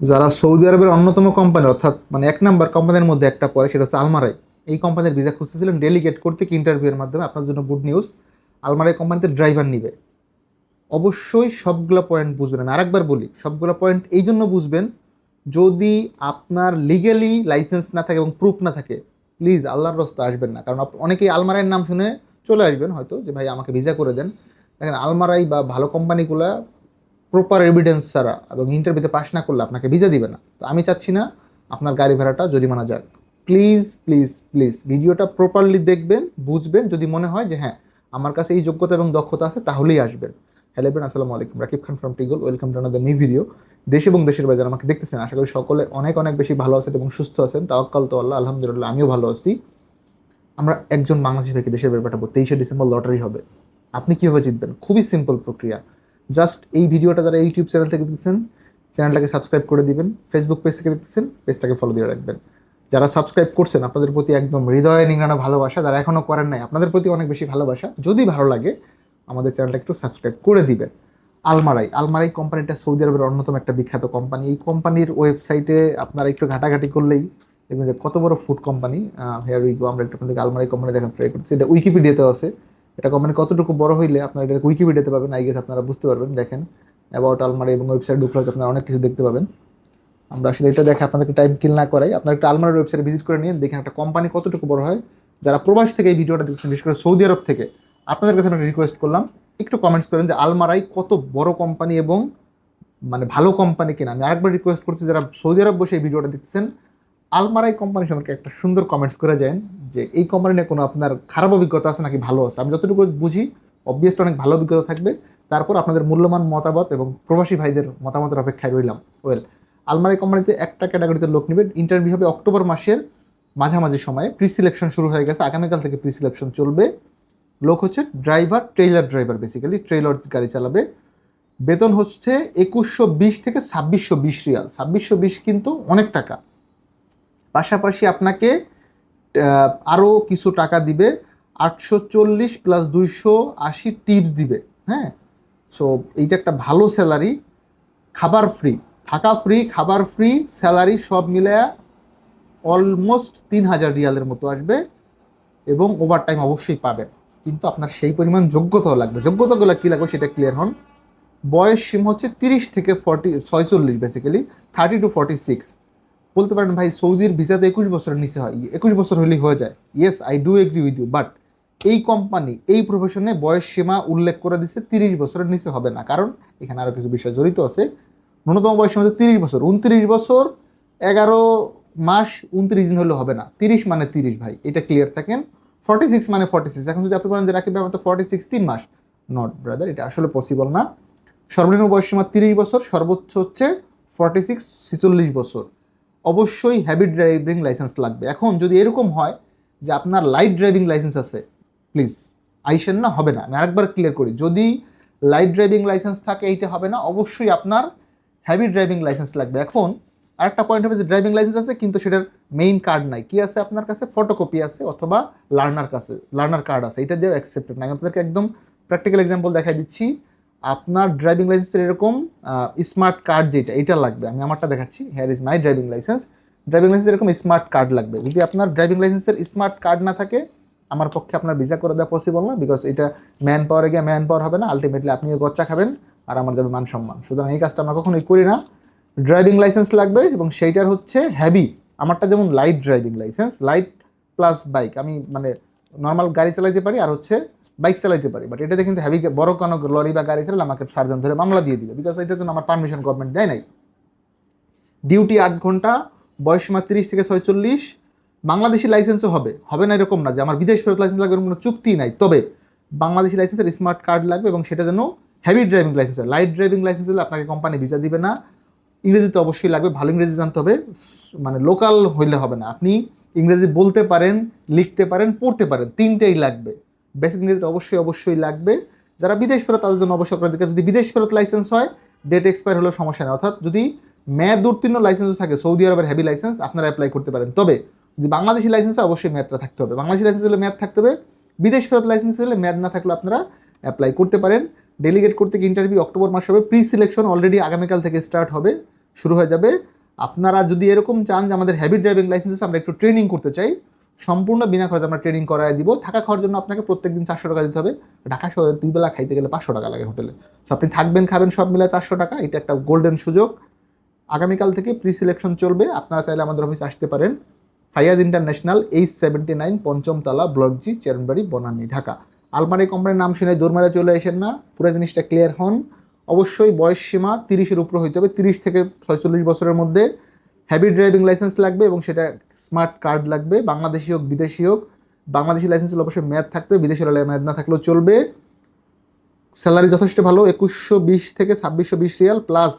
যারা সৌদি আরবের অন্যতম কোম্পানি অর্থাৎ মানে এক নাম্বার কোম্পানির মধ্যে একটা পড়ে, সেটা হচ্ছে আলমারাই। এই কোম্পানির ভিসা খুঁজতেছিলেন ডেলিগেট করতে কি ইন্টারভিউয়ের মাধ্যমে, আপনার জন্য গুড নিউজ আলমারাই কোম্পানিতে ড্রাইভার নিবে। অবশ্যই সবগুলো পয়েন্ট বুঝবেন। আমি আরেকবার বলি, সবগুলো পয়েন্ট এই জন্য বুঝবেন, যদি আপনার লিগেলি লাইসেন্স না থাকে এবং প্রুফ না থাকে প্লিজ আল্লাহর রস্তে আসবেন না। কারণ অনেকেই আলমারাইয়ের নাম শুনে চলে আসবেন হয়তো, যে ভাই আমাকে ভিসা করে দেন। দেখেন, আলমারাই বা ভালো কোম্পানিগুলো প্রপার এভিডেন্স ছাড়া এবং ইন্টারভিউতে পাস না করলে আপনাকে ভিসা দিবে না। তো আমি চাচ্ছি না আপনার গাড়ি ভাড়াটা জরিমানা যাক। প্লিজ প্লিজ প্লিজ ভিডিওটা প্রপারলি দেখবেন, বুঝবেন, যদি মনে হয় যে হ্যাঁ আমার কাছে এই যোগ্যতা এবং দক্ষতা আছে, তাহলেই আসবেন। হ্যালো এভরিওয়ান আসসালামু আলাইকুম। Rakib Khan from টিগল welcome to another new video দেশ এবং দেশের বাইরে আমাকে দেখতেছেন, আশা করি সকলে অনেক অনেক বেশি ভালো আছেন এবং সুস্থ আছেন। তাওয়াক্কাল তো আল্লাহ, আলহামদুলিল্লাহ, আমিও ভালো আছি। আমরা একজন বাংলাদেশি থেকে দেশের বাইরে পাঠাবো, তেইশে ডিসেম্বর লটারি হবে। আপনি কীভাবে জিতবেন? খুবই সিম্পল প্রক্রিয়া। জাস্ট এই ভিডিওটা যারা ইউটিউব চ্যানেল থেকে দেখতেছেন, চ্যানেলটাকে সাবস্ক্রাইব করে দিবেন ফেসবুক পেজ থেকে দেখতেছেন পেজটাকে ফলো দিয়ে রাখবেন। যারা সাবস্ক্রাইব করছেন, আপনাদের প্রতি একদম হৃদয়ে নিংড়ানো ভালোবাসা, যারা এখনও করেন নাই, আপনাদের প্রতি অনেক বেশি ভালোবাসা, যদি ভালো লাগে, আমাদের চ্যানেলটা একটু সাবস্ক্রাইব করে দিবেন। আলমারাই আলমারাই কোম্পানিটা সৌদি আরবের অন্যতম একটা বিখ্যাত কোম্পানি। এই কোম্পানির ওয়েবসাইটে আপনারা একটু ঘাটাঘাটি করলেই দেখবেন যে কত বড় ফুড কোম্পানি হেয়ার উইগো আমরা একটু আপনাদের আলমারাই কোম্পানি দেখার ট্রাই করছি এটা উইকিপিডিয়াতেও আছে। এটা কোম্পানি কতটুকু বড় হইলে আপনারা এটা উইকিপিডিয়াতে পাবেন আই গেস আপনারা বুঝতে পারবেন, দেখেন। অ্যাবাউট আলমারি এবং ওয়েবসাইট ঢুকলে আপনারা অনেক কিছু দেখতে পাবেন। আমরা আসলে এটা দেখে আপনাদেরকে টাইম কিল না করাই। আপনারা একটা আলমারির ওয়েবসাইটে ভিজিট করে নিন, দেখেন একটা কোম্পানি কতটুকু বড় হয়। যারা প্রবাস থেকে এই ভিডিওটা দেখছেন, বিশেষ করে সৌদি আরব থেকে, আপনাদের কাছে আমি রিকোয়েস্ট করলাম, একটু কমেন্টস করেন যে আলমারাই কত বড় কোম্পানি এবং মানে ভালো কোম্পানি কিনা। আমি আরেকবার রিকোয়েস্ট করছি, যারা সৌদি আরব বসে এই ভিডিওটা দেখছেন আলমারাই কোম্পানি সম্পর্কে একটা সুন্দর কমেন্টস করে যান যে এই কোম্পানি নিয়ে কোনো আপনার খারাপ অভিজ্ঞতা আছে নাকি ভালো আছে? আমি যতটুকু বুঝি অবভিয়াসলি অনেক ভালো অভিজ্ঞতা থাকবে। তারপর আপনাদের মূল্যবান মতামত এবং প্রবাসী ভাইদের মতামতের অপেক্ষায় রইলাম। ওয়েল আলমারি কোম্পানিতে একটা ক্যাটাগরিতে লোক নেবে। ইন্টারভিউ হবে অক্টোবর মাসের মাঝামাঝি সময়ে। প্রি সিলেকশন শুরু হয়ে গেছে। আগামীকাল থেকে প্রি সিলেকশন চলবে। লোক হচ্ছে driver trailer driver basically trailer গাড়ি চালাবে। বেতন হচ্ছে একুশশো বিশ থেকে ছাব্বিশশো বিশ রিয়াল। ছাব্বিশশো বিশ কিন্তু অনেক টাকা। পাশাপাশি আপনাকে আরও কিছু টাকা দিবে, আটশো চল্লিশ প্লাস দুইশো আশি টিপস দিবে হ্যাঁ? সো এইটা একটা ভালো স্যালারি খাবার ফ্রি থাকা ফ্রি খাবার ফ্রি স্যালারি সব মিলে অলমোস্ট তিন হাজার রিয়ালের মতো আসবে এবং ওভার টাইম অবশ্যই পাবেন। কিন্তু আপনার সেই পরিমাণ যোগ্যতাও লাগবে। যোগ্যতাগুলো কী লাগবে সেটা ক্লিয়ার হন। বয়স সীমা হচ্ছে তিরিশ থেকে ফর্টি ছয়চল্লিশ basically thirty two forty six বলতে পারেন, ভাই, সৌদির ভিসাতে একুশ বছরের নিচে হয়, একুশ বছর হলেই হয়ে যায়। Yes I do agree with you but এই কোম্পানি এই প্রফেশনে বয়স সীমা উল্লেখ করে দিচ্ছে তিরিশ বছরের নিচে হবে না। কারণ এখানে আরও কিছু বিষয় জড়িত আছে। ন্যূনতম বয়স সীমা তিরিশ বছর। উনত্রিশ বছর, এগারো মাস, উনত্রিশ দিন হলে হবে না। তিরিশ মানে তিরিশ, ভাই, এটা ক্লিয়ার থাকেন। ফর্টি সিক্স মানে ফর্টি সিক্স এখন যদি আপনি বলেন যে ভাই, আমার তো ফর্টি সিক্স তিন মাস। নট ব্রাদার এটা আসলে পসিবল না। সর্বনিম্ন বয়স সীমা তিরিশ বছর, সর্বোচ্চ হচ্ছে ফর্টি সিক্স ছেচল্লিশ বছর। অবশ্যই হ্যাবিট ড্রাইভিং লাইসেন্স লাগবে। এখন যদি এরকম হয় যে আপনার লাইট ড্রাইভিং লাইসেন্স আছে প্লিজ আইসেন না, হবে না। আমি আরেকবার ক্লিয়ার করি। যদি লাইট ড্রাইভিং লাইসেন্স থাকে, এইটা হবে না। অবশ্যই আপনার হ্যাভি ড্রাইভিং লাইসেন্স লাগবে। এখন আরেকটা পয়েন্ট হবে যে ড্রাইভিং লাইসেন্স আছে, কিন্তু সেটার মেইন কার্ড নাই। কি আছে আপনার কাছে? ফটোকপি আছে অথবা লার্নার কাছে লার্নার কার্ড আছে। এটা দিয়েও অ্যাকসেপ্টেড না আমি আপনাদেরকে একদম প্র্যাকটিক্যাল এক্সাম্পল দেখাই দিচ্ছি। আপনার ড্রাইভিং লাইসেন্সের এরকম স্মার্ট কার্ড যেটা, এটা লাগবে। আমি আমারটা দেখাচ্ছি। Here is my driving licence driving licence এরকম স্মার্ট কার্ড লাগবে। যদি আপনার ড্রাইভিং লাইসেন্সের স্মার্ট কার্ড না থাকে, আমার পক্ষে আপনার ভিসা করে দেওয়া পসিবল না বিকজ এটা ম্যান পাওয়ারে গিয়ে ম্যান পাওয়ার হবে না। আলটিমেটলি আপনিও গচ্চা খাবেন আর আমার যাবে মান সম্মান। সুতরাং এই কাজটা আমরা কখনোই করি না। ড্রাইভিং লাইসেন্স লাগবে এবং সেইটার হচ্ছে হ্যাভি আমারটা যেমন light driving licence light plus bike আমি মানে নর্মাল গাড়ি চালাইতে পারি আর হচ্ছে বাইক চালাইতে পারি বাট এটাতে কিন্তু হ্যাভি বড় কোনো লরি বা গাড়ি চালালে আমাকে সার্জন ধরে মামলা দিয়ে দিবে বিকজ এটার জন্য আমার পারমিশন গভর্নমেন্ট দেয় নাই। ডিউটি আট ঘণ্টা, বয়স সীমা তিরিশ থেকে ছয়চল্লিশ, বাংলাদেশি লাইসেন্সও হবে। হবে না এরকম না যে আমার বিদেশ ফেরত লাইসেন্স লাগবে কোনো চুক্তি নাই। তবে বাংলাদেশি লাইসেন্সের স্মার্ট কার্ড লাগবে এবং সেটা যেন হেভি ড্রাইভিং লাইসেন্স হয়। লাইট ড্রাইভিং লাইসেন্স হলে আপনাকে কোম্পানি ভিসা দিবে না। ইংরেজিতে অবশ্যই লাগবে, ভালো ইংরেজি জানতে হবে। মানে লোকাল হইলে হবে না। আপনি ইংরেজি বলতে পারেন, লিখতে পারেন, পড়তে পারেন, তিনটেই লাগবে। বেসিক ইংরেজিটা অবশ্যই অবশ্যই লাগবে। যারা বিদেশ ফেরত, তাদের জন্য অবশ্যই অগ্রাধিকার যদি বিদেশ ফেরত লাইসেন্স হয় ডেট এক্সপায়ার হলেও সমস্যা নেই। অর্থাৎ যদি মেয়াদ উত্তীর্ণ লাইসেন্স থাকে, সৌদি আরবের হেভি লাইসেন্স আপনারা অ্যাপ্লাই করতে পারেন। তবে যদি বাংলাদেশি লাইসেন্স হয়, অবশ্যই মেয়াদটা থাকতে হবে। বাংলাদেশি লাইসেন্স হলে মেয়াদ থাকতে হবে। বিদেশ ফেরত লাইসেন্স হলে মেয়াদ না থাকলে আপনারা অ্যাপ্লাই করতে পারেন। ডেলিগেট করতে ইন্টারভিউ অক্টোবর মাসে হবে। প্রি সিলেকশন অলরেডি আগামীকাল থেকে স্টার্ট হবে, শুরু হয়ে যাবে। আপনারা যদি এরকম চান যে আমাদের হ্যাভি ড্রাইভিং লাইসেন্স আমরা একটু ট্রেনিং করতে চাই সম্পূর্ণ বিনা খরচে আমরা ট্রেনিং করায় দিব। থাকা খাওয়ার জন্য আপনাকে প্রত্যেক দিন চারশো টাকা দিতে হবে। ঢাকা শহরে দুই বেলা খাইতে গেলে পাঁচশো টাকা লাগে হোটেলে। তো আপনি থাকবেন, খাবেন, সব মিলে চারশো টাকা। এটা একটা গোল্ডেন সুযোগ। আগামীকাল থেকে প্রি সিলেকশন চলবে। আপনারা চাইলে আমাদের অফিসে আসতে পারেন। Faiyaz international, H seventy nine, পঞ্চমতলা block G Chairmanbari Banani, Dhaka. আলমারি কোম্পানির নাম শুনে দৌড়মারা চলে আসেন না। পুরো জিনিসটা ক্লিয়ার হন। অবশ্যই বয়স সীমা তিরিশের উপরে হইতে হবে। তিরিশ থেকে ছয়চল্লিশ বছরের মধ্যে হ্যাভি ড্রাইভিং লাইসেন্স লাগবে এবং সেটা স্মার্ট কার্ড লাগবে। বাংলাদেশি হোক, বিদেশি হোক, বাংলাদেশি লাইসেন্স হলে অবশ্যই মেয়াদ থাকতে বিদেশি মেয়াদ না থাকলেও চলবে। স্যালারি যথেষ্ট ভালো, একুশশো বিশ থেকে ছাব্বিশশো বিশ রিয়াল প্লাস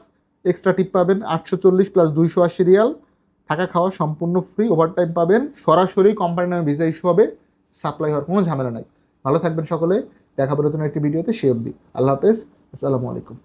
এক্সট্রা টিপ পাবেন, আটশো চল্লিশ প্লাস দুইশো আশি রিয়াল। থাকা খাওয়া সম্পূর্ণ ফ্রি ওভারটাইম পাবেন। সরাসরি কোম্পানির নামে ভিসা ইস্যু হবে সাপ্লাই হওয়ার কোনো ঝামেলা নাই। ভালো থাকবেন সকলে, দেখাবো নতুন একটি ভিডিওতে সে অবধি। আল্লাহ হাফেজ, আসসালামু আলাইকুম।